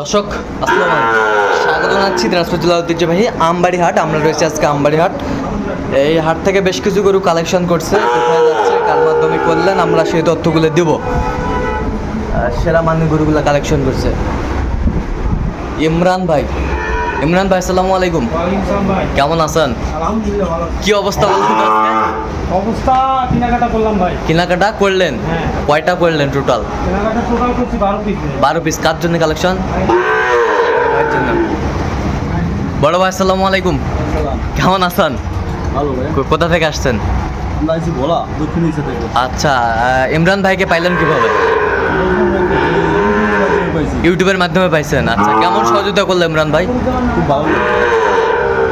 দর্শক, আসসালাম স্বাগত জানাচ্ছি দিনাজপুর জেলা ঐতিহ্যবাহী আমবাড়ি হাট আমরা রয়েছি আজকে আমবাড়ি হাট এই হাট থেকে বেশ কিছু গরু কালেকশন করছে। কোথায় যাচ্ছে কার মাধ্যমে করলেন, আমরা সেই তথ্যগুলো দেব। সেরা মানের গরুগুলো কালেকশন করছে। ইমরান ভাই ইমরান ভাই আসসালামু আলাইকুম। কেমন আছেন? কি অবস্থা? অবস্থা কেনাকাটা করলাম ভাই। কেনাকাটা করলেন? হ্যাঁ। কয়টা করলেন টোটাল কেনাকাটা টোটাল করছি বারো পিস কার। জন্য কালেকশন বড় ভাই আসসালামু আলাইকুম। কেমন আছেন? ভালো ভাই। কোথা থেকে আসছেন? আচ্ছা ইমরান ভাইকে পাইলেন কীভাবে? পাইছি। ইউটিউবের মাধ্যমে পাইছেন। আচ্ছা কেমন সহযোগিতা করল ইমরান ভাই? খুব ভালো।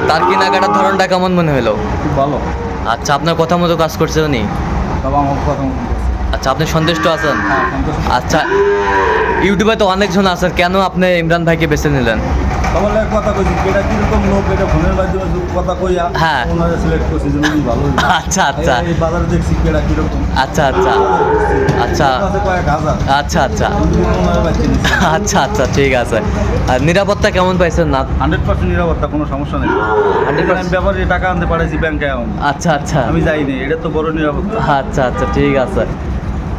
তার কেনাকাটার ধরনটা কেমন মনে হলো? খুব ভালো। আচ্ছা আপনার কথা মতো কাজ করছে উনি? তবে আমার কথা মতো আচ্ছা আপনি সন্তুষ্ট আছেন? হ্যাঁ আচ্ছা ইউটিউবে তো অনেকজন আছেন। কেন আপনি ইমরান ভাইকে বেছে নিলেন? এক কথা কইছি এটা কীরকম লোক এটা ফোনের মাধ্যমে কথা কইয়া হ্যাঁ। ওনারা সিলেক্ট করছে যে উনি ভালো আচ্ছা, আচ্ছা। এই বাজারে দেখছি কেটা কীরকম। আচ্ছা আচ্ছা। আচ্ছা। আচ্ছা আচ্ছা। আচ্ছা আচ্ছা ঠিক আছে। আর নিরাপত্তা কেমন পাইছেন না? হান্ড্রেড পার্সেন্ট নিরাপত্তা কোনো সমস্যা নেই। 100% আমি ব্যাপারে টাকা আনতে পারেছি ব্যাংকে আচ্ছা আচ্ছা। আমি যাইনি এটা তো বড় নিরাপত্তা। আচ্ছা আচ্ছা ঠিক আছে।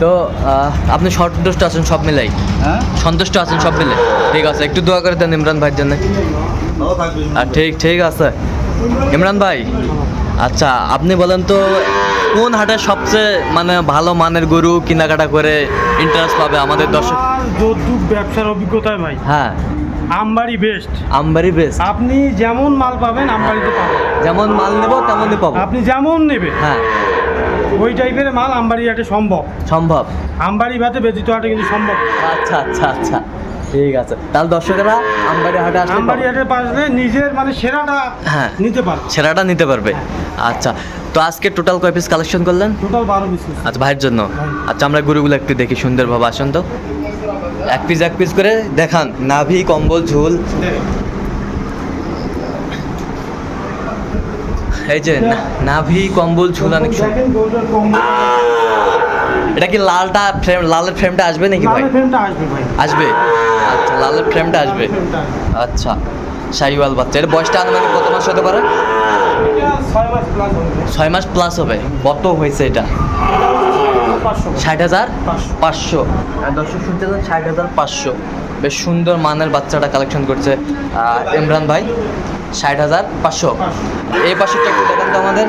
তো আপনি সন্তুষ্ট আছেন সব মিলাই। হ্যাঁ? সন্তুষ্ট আছেন সব মিলে ঠিক আছে একটু দোয়া করে দেন ইমরান ভাইয়ের জন্য। আর ঠিক ঠিক আছে। ইমরান ভাই আচ্ছা আপনি বলেন তো কোন হাটে সবচেয়ে মানে ভালো মানের গরু কেনাকাটা করে ইন্টারেস্ট পাবে আমাদের দর্শক? যৌতুক ব্যবসার অভিজ্ঞতায় ভাই। হ্যাঁ। আমবাড়ি বেস্ট আমবাড়ি বেস্ট আপনি যেমন মাল পাবেন আমবাড়িতে পাবেন। যেমন মাল নেব তেমনই পাবো। আপনি যেমন নেবেন। হ্যাঁ। ওই টাইপের মাল আমবাড়ি হাটে সম্ভব। সম্ভব। আমবাড়ি ভাতে ব্যতীত হাটে কিন্তু সম্ভব। আচ্ছা আচ্ছা আচ্ছা। ঠিক আছে। তাহলে দর্শকেরা আমবাড়ি হাটে আসলে আমবাড়ি হাটে পাশে নিজের মানে সেরাটা হ্যাঁ। নিতে পারে সেরাটা নিতে পারবে। আচ্ছা। তো আজকে টোটাল কয় পিস কালেকশন করলেন? টোটাল বারো পিস আচ্ছা ভাইয়ের জন্য। আচ্ছা আমরা গরুগুলো একটু দেখি সুন্দরভাবে আসুন তো। এক পিস এক পিস করে দেখান। নাভি কম্বল ঝুল। এই যে নাভি কম্বল ঝুল অনেক এটা কি লালটা ফ্রেম লালের ফ্রেমটা আসবে নাকি ভাই? লালের ফ্রেমটা আসবে ভাই। আসবে? আচ্ছা লালের ফ্রেমটা আসবে। আচ্ছা শাহিওয়াল বাচ্চা। এর বয়সটা আনুমানিক কত মাস হতে পারে? এটা ছয় মাস প্লাস হবে। ছয় মাস প্লাস হবে কত হয়েছে এটা ষাট হাজার পাঁচশো। দর্শক শুনতে ষাট হাজার পাঁচশো। বেশ সুন্দর মানের বাচ্চাটা কালেকশন করছে ইমরান ভাই ষাট হাজার পাঁচশো। এই পাঁচশোটা একটু দেখান তো আমাদের?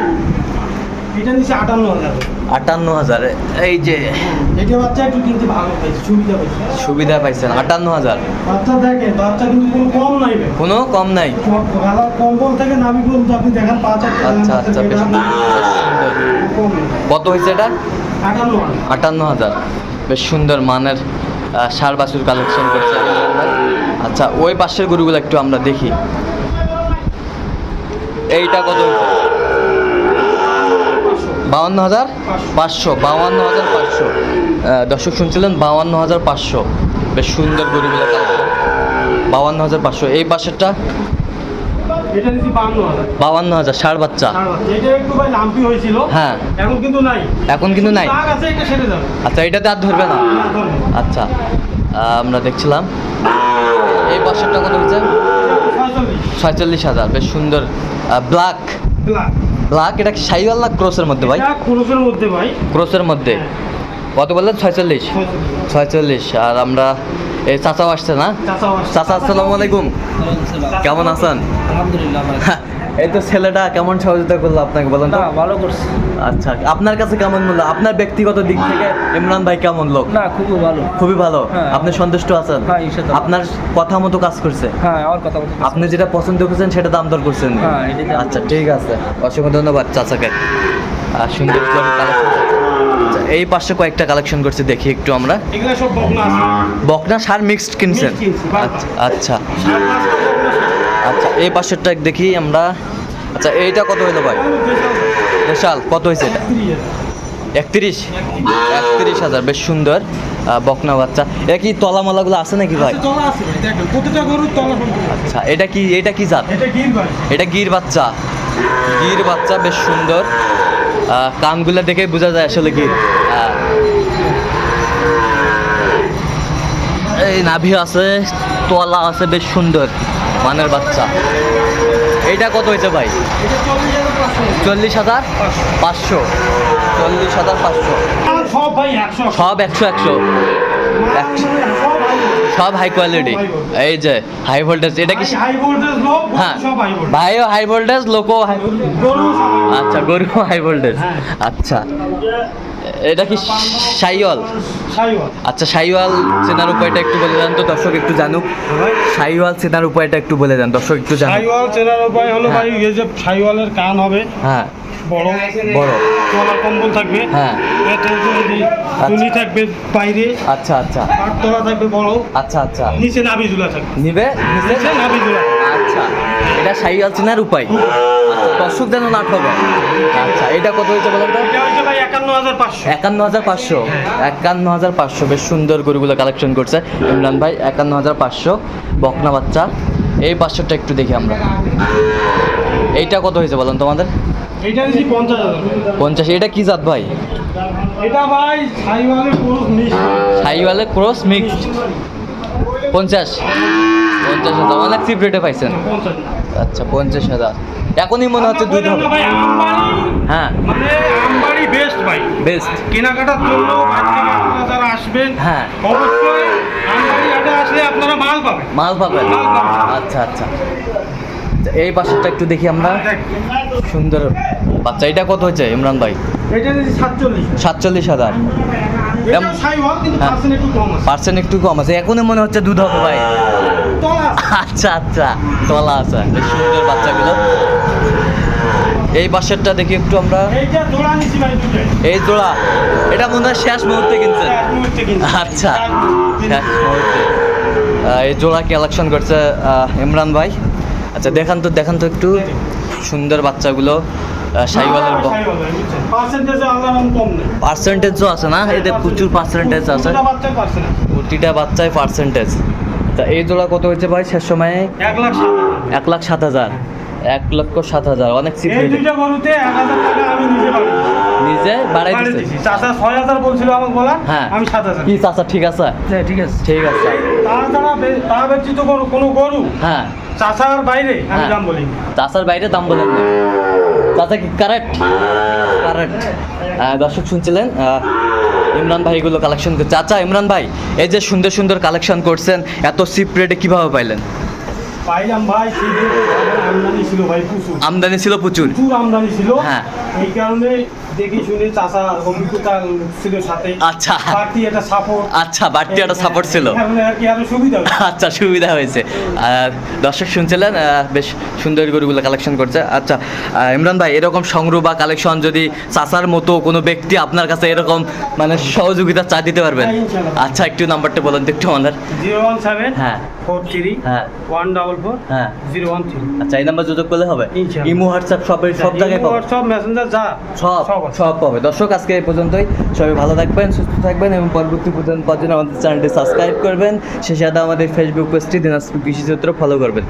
এটা নিচে আটান্ন হাজার। আটান্ন হাজার। এই যে এটা বাচ্চা একটু কিনতে ভালো পাইছে সুবিধা পাইছে সুবিধা পাইছেন আটান্ন হাজার। বাচ্চা দেখেন বাচ্চা কিন্তু কোনো কম নাই কোনো কম নাই। গলা কম্বল থেকে নামি পর্যন্ত আপনি দেখেন পাঁচ হাজার আচ্ছা আচ্ছা বেশ কত হয়েছে এটা? আটান্ন হাজার। আটান্ন হাজার। বেশ সুন্দর মানের সার বাছুর কালেকশন করছে। আচ্ছা ওই পাশের গরুগুলো একটু আমরা দেখি। এইটা কত? বাউান্ন হাজার পাঁচশো, বাউান্ন হাজার পাঁচশো। দর্শক শুনছিলেন? বাউান্ন হাজার পাঁচশো। বেশ সুন্দর গরুগুলো বাউান্ন হাজার পাঁচশো। এই পাশেরটা এটা হাজার। বাউান্ন হাজার ষাট বাচ্চা। এটা একটু ভাই লাম্পি হয়েছিল। হ্যাঁ। এখন কিন্তু নাই। এখন কিন্তু নাই। দাগ আছে এটা সেরে যাবে। আচ্ছা এটাতে আর ধরবে না। আচ্ছা আমরা দেখছিলাম। এই পাশেরটা কত হচ্ছে ছয়চল্লিশ। হাজার বেশ সুন্দর। Black black. এটা কি সাইওয়াল না ক্রসের মধ্যে ভাই? এটা ক্রুজের মধ্যে ভাই। ক্রসের মধ্যে। হ্যাঁ। কত বললেন? ছয়চল্লিশ। ছয়চল্লিশ আর আমরা এই চাচাও আসছে না? চাচা আসসালামু আলাইকুম। কেমন আছেন? আলহামদুলিল্লাহ এই তো ছেলেটা কেমন সহযোগিতা করল আপনাকে বলেন না ভালো করছে। আচ্ছা আপনার কাছে কেমন মূল্য? আপনার ব্যক্তিগত দিক থেকে ইমরান ভাই কেমন লোক? না খুবই ভালো। খুবই ভালো? হ্যাঁ। আপনি সন্তুষ্ট আছেন? হ্যাঁ, আপনার কথা মতো কাজ করছে? হ্যাঁ আমার কথা বলতে আপনি যেটা পছন্দ করছেন সেটা দাম দর করছেন? হ্যাঁ। আচ্ছা ঠিক আছে। অসংখ্য ধন্যবাদ চাচাকে। আর সুন্দর কালেকশন এই পাশে কয়েকটা কালেকশন করছি দেখি একটু আমরা। বকনা সার মিক্সড কিনছেন। আচ্ছা আচ্ছা। আচ্ছা এই পাশেরটা দেখি আমরা। আচ্ছা এইটা কত হলো ভাই? বিশাল কত হয়েছে এটা? একত্রিশ? একত্রিশ হাজার বেশ সুন্দর। বকনা বাচ্চা। এটা কি তলামালাগুলো আছে নাকি ভাই? আচ্ছা, এটা কি এটা কি জাত? এটা গির বাচ্চা। গির বাচ্চা বেশ সুন্দর। কানগুলা দেখে বোঝা যায় আসলে গির। এই নাভি আছে তোলা আছে বেশ সুন্দর মানের বাচ্চা। এইটা কত হয়েছে ভাই? চল্লিশ হাজার পাঁচশো। চল্লিশ হাজার পাঁচশো। সব সব একশো একশো। একশো সব হাই কোয়ালিটি এই যে হাই ভোল্টেজ এটা কি হাই ভোল্টেজ লোক হ্যাঁ। সব হাই ভোল্টেজ ভাইও হাই ভোল্টেজ লোকও হাই আচ্ছা গরু হাই ভোল্টেজ। আচ্ছা। এটা কি সাইওয়াল সাইওয়াল আচ্ছা সাইওয়াল চেনার উপায়টা একটু বলে দেন তো দর্শক একটু জানুক। সাইওয়াল চেনার উপায়টা একটু বলে দেন দর্শক একটু জানুক। সাইওয়াল চেনার উপায় হলো হ্যাঁ। ভাই এই যে সাইওয়ালের কান হবে। হ্যাঁ। বড় বড়। তলা কম্বল থাকবে হ্যাঁ। এই যে থাকবে বাইরে আচ্ছা আচ্ছা। আর তলা থাকবে বড় আচ্ছা আচ্ছা। নিচে নাভি ঝুলা থাকবে। নিবে? নিচে? নাভি ঝুলা। আচ্ছা। এটা সাইওয়াল চেনার উপায়। আচ্ছা, দর্শক যেন না ঠকে আচ্ছা এটা কত হয়েছে বলেন তো? একান্ন হাজার পাঁচশো। একান্ন হাজার পাঁচশো। একান্ন হাজার পাঁচশো। বেশ সুন্দর গরুগুলো কালেকশন করছে। ইমরান ভাই একান্ন হাজার পাঁচশো। বকনা বাচ্চা। এই পাঁচশোটা একটু দেখি আমরা। এইটা কত হয়েছে বলেন তোমাদের? এটা পঞ্চাশ হাজার। এটা কি জাত ভাই? এটা ভাই সাইওয়ালের পুরো মিশ সাইওয়ালে ক্রস মিক্সড। পঞ্চাশ। পঞ্চাশ হাজার অনেক চিপ রেটে পাইছেন। আচ্ছা পঞ্চাশ হাজার। এখনই মনে হচ্ছে দুধ হবে হ্যাঁ। মানে আমবাড়ি বেস্ট ভাই। বেস্ট কেনাকাটার জন্য যারা আসবেন হ্যাঁ। অবশ্যই আমবাড়ি আসলে আপনারা মাল পাবেন। মাল পাবেন। আচ্ছা আচ্ছা, এই পাশেরটা একটু দেখি আমরা। সুন্দর বাচ্চা এটা কত হয়েছে ইমরান ভাই? সাতচল্লিশ। হাজার। কিন্তু হ্যাঁ। পার্সেন্ট একটু কম আছে। পার্সেন্ট এখনই মনে হচ্ছে দুধ হবে ভাই। আচ্ছা আচ্ছা তলা আছে। সুন্দর বাচ্চাগুলো। এই বাসেরটা দেখি একটু আমরা। এই জোড়া এটা মনে হয় শেষ মুহূর্তে কিনছে। এক মুহূর্তে কিনছি। আচ্ছা শেষ মুহূর্তে। এই জোড়া কালেকশন করছে ইমরান ভাই। আচ্ছা দেখান তো দেখান তো একটু সুন্দর বাচ্চাগুলো সাইওয়ালের পার্সেন্টেজও আছে না? এদের প্রচুর পার্সেন্টেজ আছে। প্রতিটা বাচ্চায় পার্সেন্টেজ। তা এই জোড়া কত হয়েছে ভাই শেষ সময়ে? এক লাখ সাত হাজার। এক লাখ সাত হাজার। এক লক্ষ সাত হাজার। অনেক চিপ এই গরুতে এক হাজার টাকা আমি নিজে নিজে বাড়াই বাড়ি দিছি। চাচা ছয় হাজার বলছিল আমাকে বলা হ্যাঁ। আমি সাত হাজার। কি চাচা ঠিক আছে? হ্যাঁ ঠিক আছে। ঠিক আছে। তাছাড়া তা ব্যতীত কোনো গরু হ্যাঁ। চাচার বাইরে আমি হ্যাঁ। দাম বলি চাচার বাইরে দাম বলেন। চাচা কি কারেক্ট কারেক্ট দর্শক শুনছিলেন ইমরান ভাই এগুলো কালেকশন করছে আচ্ছা ইমরান ভাই এই যে সুন্দর সুন্দর কালেকশন করছেন এত চিপ রেটে কীভাবে পাইলেন? পাইলাম ভাই আমদানি ছিল ভাই প্রচুর। আমদানি ছিল প্রচুর আমদানি ছিল। হ্যাঁ। এই কারণে দেখে শুনে চাচা ছিল সাথে। আচ্ছা। বাড়তি একটা সাপোর্ট আচ্ছা বাড়তি একটা সাপোর্ট ছিল। সুবিধা আচ্ছা সুবিধা হয়েছে। দর্শক শুনছিলেন বেশ সুন্দর গরুগুলো কালেকশন করছে। আচ্ছা ইমরান ভাই এরকম সংগ্রহ বা কালেকশন যদি চাচার মতো কোনো ব্যক্তি আপনার কাছে এরকম মানে সহযোগিতা চা দিতে পারবেন? হ্যাঁ, আচ্ছা একটু নাম্বারটা বলুন একটু আমাদের। জিরো ওয়ান সেভেন হ্যাঁ। ফোর থ্রি হ্যাঁ। ওয়ান ডাবল ফোর হ্যাঁ। Zero one three. আচ্ছা এই নাম্বার যোগাযোগ করলে হবে? ইমো হোয়াটসঅ্যাপ সব সব জায়গায় সব মেসেঞ্জার যা সব। সব পাবে। দর্শক, আজকে এই পর্যন্তই। সবাই ভালো থাকবেন, সুস্থ থাকবেন এবং পরবর্তী পর্যন্ত জন্য আমাদের চ্যানেলটি সাবস্ক্রাইব করবেন। সে সাথে আমাদের ফেসবুক পেজটি দিনাজপুর কৃষি চিত্র ফলো করবেন।